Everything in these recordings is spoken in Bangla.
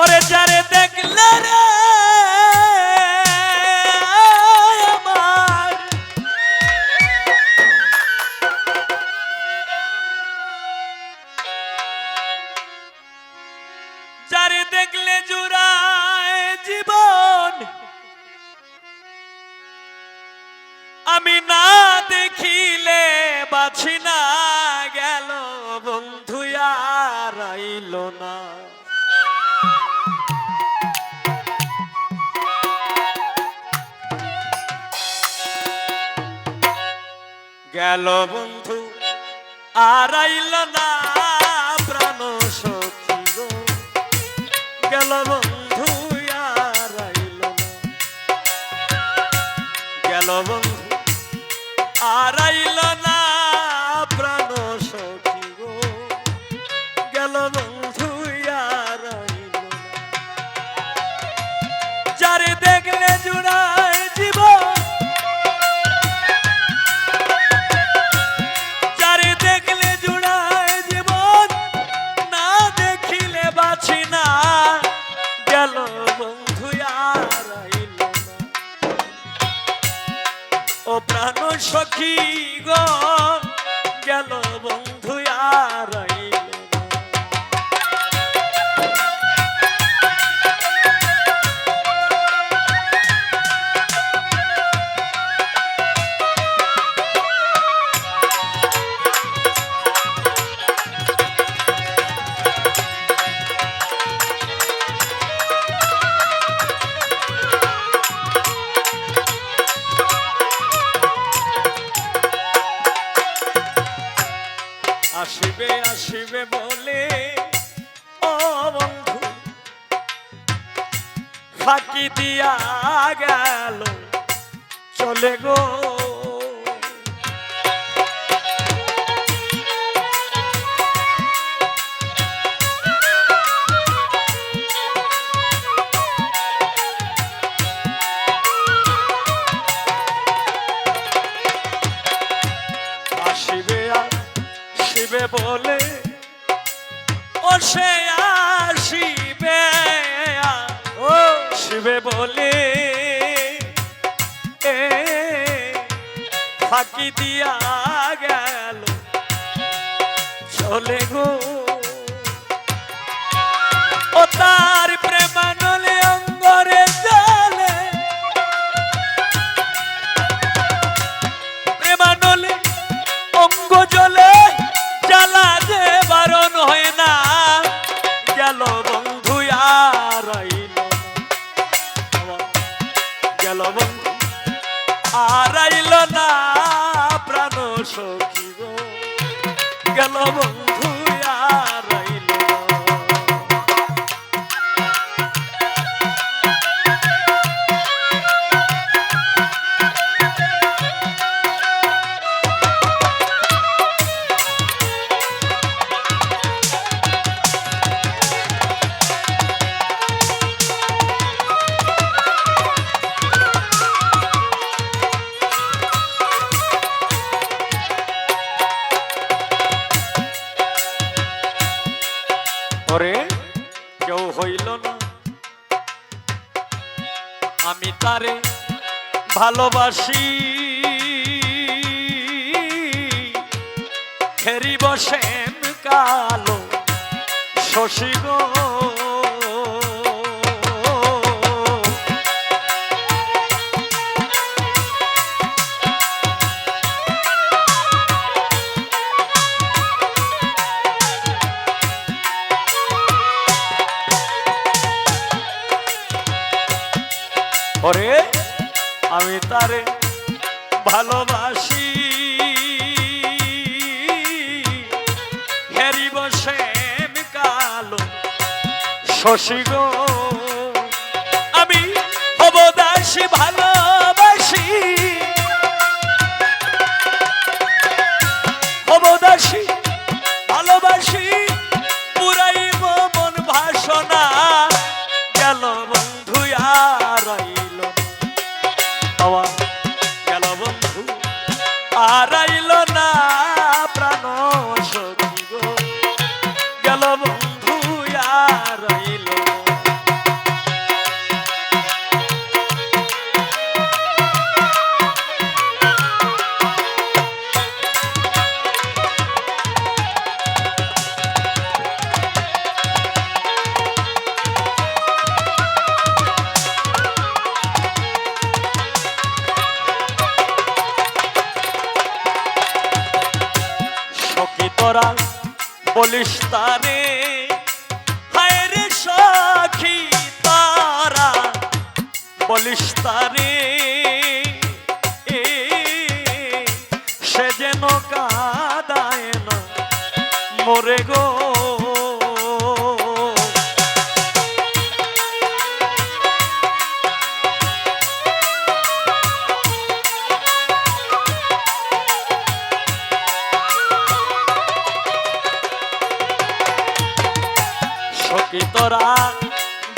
ওরে যারে দেখলে রে যারে দেখলে জুড়ায় জীবন, আমি না দেখিলে বাছি না গেল বন্ধু আর আইল না। গেল বন্ধু আর আইল না। গো গেল আসিবে আসিবে বলে ও বন্ধু ফাঁকি দিয়া গেল চলে গো। সে আসিবে ও। শিবে বলে এ ফাঁকি দিয়া গেল। চলে গো। ও তার না। গেল বন্ধু আর না প্রাণ সখিব গেল বন্ধু ওরে কেউ হইল না। আমি তারে ভালোবাসি। ফেরি বসেন কালো শশী গো। আমি ভালোবাসি। হেরি বসে কালো শশী গো। করা বলিস তারে? হায়রে রে তারা বলিস তারে? সে যেন কাদায় না মরে গো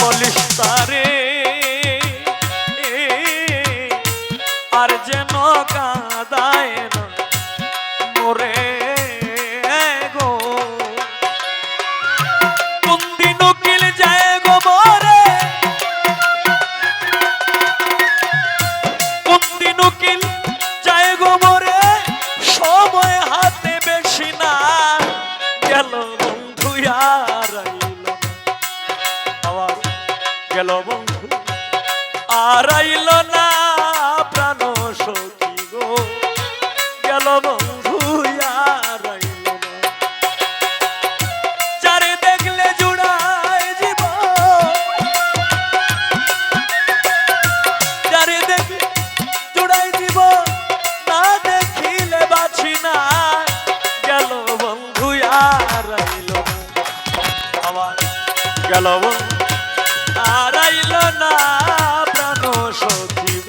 বলিস তারে? গেল বন্ধু। আর আইল না প্রাণ সখী গো। গেল বন্ধু আর আইল না। যারে দেখলে জুড়ায় জীব। যারে দেখলে হারাইল না প্রাণ সচিব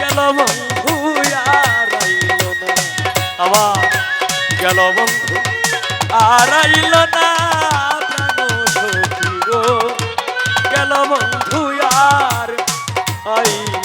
গেল বন্ধু, হারাইল না। আমার গেল বন্ধু, হারাইল না প্রাণ সচিব গেল বন্ধু, আর আইল